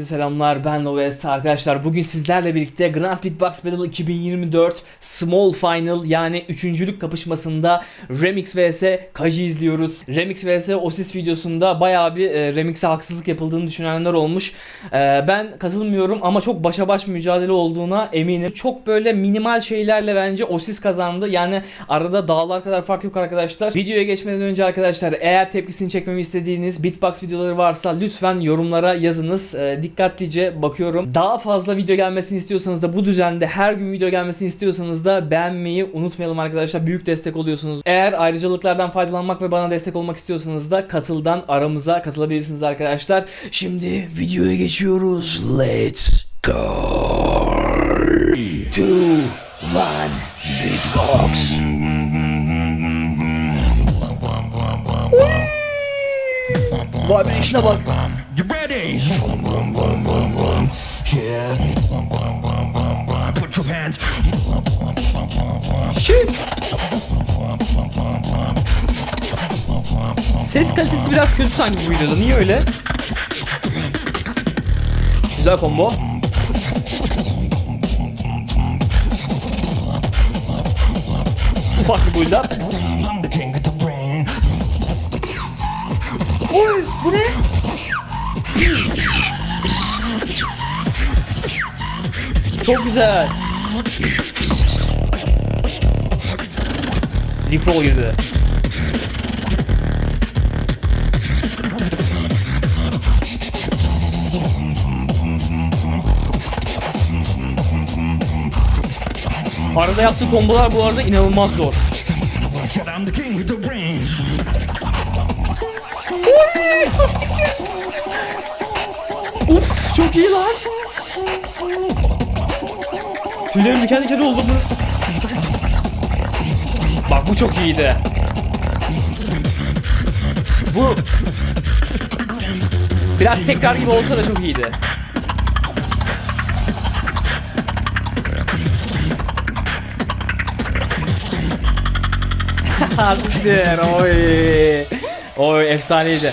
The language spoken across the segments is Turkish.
Herkese selamlar ben Lovest arkadaşlar bugün sizlerle birlikte Grand Beatbox Battle 2024 Small Final yani üçüncülük kapışmasında Remix vs Kaji izliyoruz. Remix vs Osis videosunda bayağı bir e, Remix'e haksızlık yapıldığını düşünenler olmuş. E, ben katılmıyorum ama çok başa baş mücadele olduğuna eminim. Çok böyle minimal şeylerle bence Osis kazandı. Yani arada dağlar kadar fark yok arkadaşlar. Videoya geçmeden önce arkadaşlar eğer tepkisini çekmemi istediğiniz beatbox videoları varsa lütfen yorumlara yazınız. E, dikkatlice bakıyorum. Daha fazla video gelmesini istiyorsanız da bu düzende her gün video gelmesini istiyorsanız da beğenmeyi unutmayalım arkadaşlar. Büyük destek oluyorsunuz. Eğer ayrıcalıklardan faydalanmak ve bana destek olmak istiyorsanız da katıldan aramıza katılabilirsiniz arkadaşlar. Şimdi videoya geçiyoruz. Let's go. 2 1 Beatbox. Vay be işine bak. You ready? Yeah. Put your hands. Shit. Ses kalitesi biraz kötü sanki bu videoda. Niye öyle? Güzel combo. Ufak bir build up. Oy bu ne? Çok güzel. Lipro girdi. Arada yaptığı kombolar bu arada inanılmaz zor. Çok iyi lan. Tüylerim diken diken oldu bu. Bak bu çok iyiydi. Bu biraz tekrar gibi olsa da çok iyiydi. Siktir oy. Oy efsaneydi.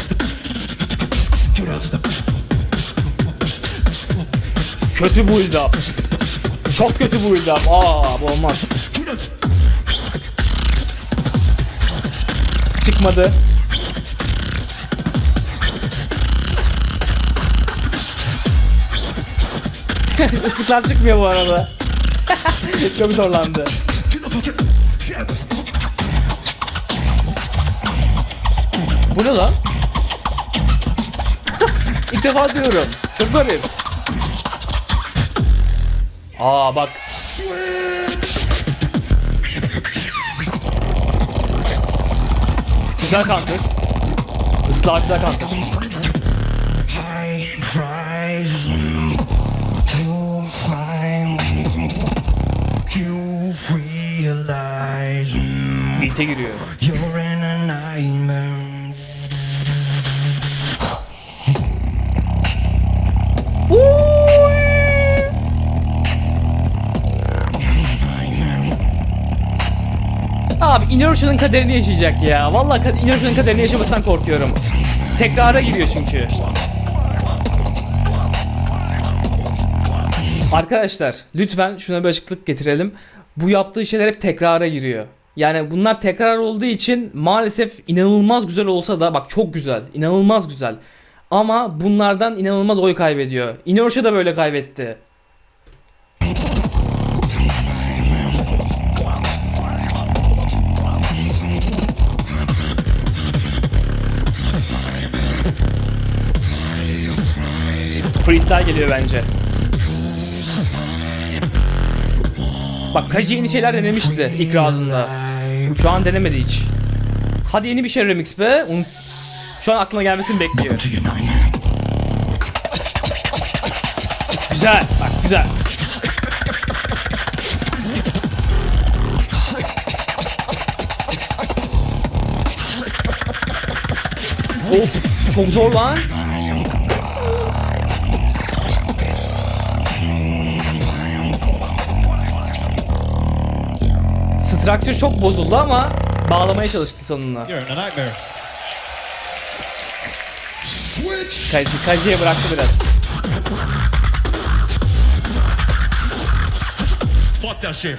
Kötü build up. Çok kötü build up. Aa bu olmaz. Çıkmadı. Isıklar çıkmıyor bu arada. Çok zorlandı. Bu ne lan? İlk defa diyorum. Çok garip. Aa bak. Güzel counter. Islah güzel counter. Beat'e giriyor. Abi Inertia'nın kaderini yaşayacak ya. Vallahi Inertia'nın kaderini yaşamasından korkuyorum. Tekrara giriyor çünkü. Arkadaşlar lütfen şuna bir açıklık getirelim. Bu yaptığı şeyler hep tekrara giriyor. Yani bunlar tekrar olduğu için maalesef inanılmaz güzel olsa da bak çok güzel, inanılmaz güzel. Ama bunlardan inanılmaz oy kaybediyor. Inertia da böyle kaybetti. Freestyle geliyor bence. Bak Kaji yeni şeyler denemişti ilk. Şu an denemedi hiç. Hadi yeni bir şey remix be. Şu an aklına gelmesini bekliyor. Güzel. Bak güzel. Of çok zor lan. Structure çok bozuldu ama bağlamaya çalıştı sonunda. Kaji, Kaji'ye bıraktı biraz. Fuck that shit.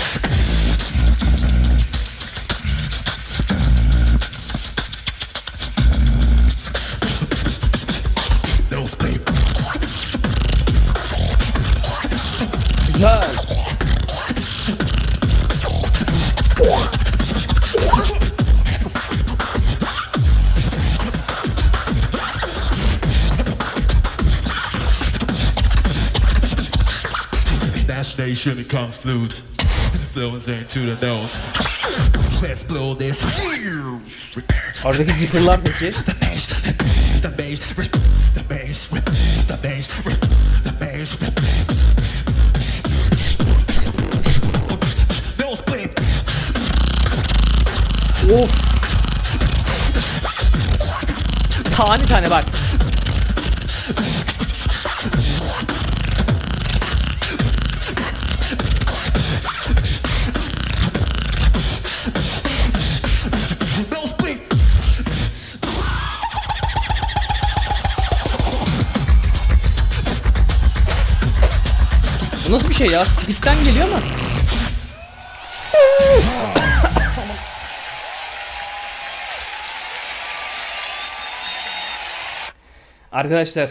Those Güzel. That station becomes fluid. Flows into the nose. Let's blow this. Oradaki zipperlar peki? the bass. The bass. The bass. The bass. Of. Tane tane bak. Bu nasıl bir şey ya? Split'ten geliyor mu? Arkadaşlar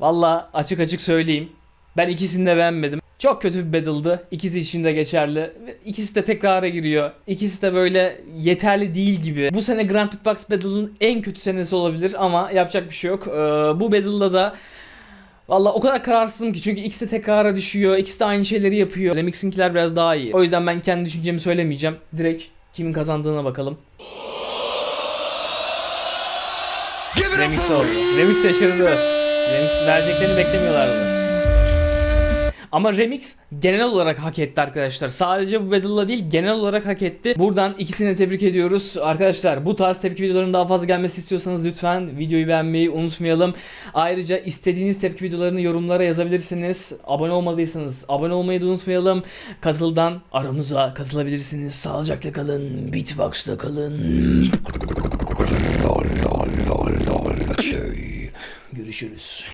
valla açık açık söyleyeyim. Ben ikisini de beğenmedim. Çok kötü bir battle'dı. İkisi için de geçerli. İkisi de tekrara giriyor. İkisi de böyle yeterli değil gibi. Bu sene Grand Prix Box Battle'ın en kötü senesi olabilir ama yapacak bir şey yok. Ee, bu battle'da da Valla o kadar kararsızım ki çünkü ikisi de tekrara düşüyor. ikisi de aynı şeyleri yapıyor. Remix'inkiler biraz daha iyi. O yüzden ben kendi düşüncemi söylemeyeceğim. Direkt kimin kazandığına bakalım. Remix oldu. Remix şaşırdı. Remix vereceklerini beklemiyorlardı. Ama Remix genel olarak hak etti arkadaşlar. Sadece bu battle'la değil genel olarak hak etti. Buradan ikisini tebrik ediyoruz. Arkadaşlar bu tarz tepki videolarının daha fazla gelmesi istiyorsanız lütfen videoyu beğenmeyi unutmayalım. Ayrıca istediğiniz tepki videolarını yorumlara yazabilirsiniz. Abone olmadıysanız abone olmayı da unutmayalım. Katıldan aramıza katılabilirsiniz. Sağlıcakla kalın. Beatbox'ta kalın. Görüşürüz.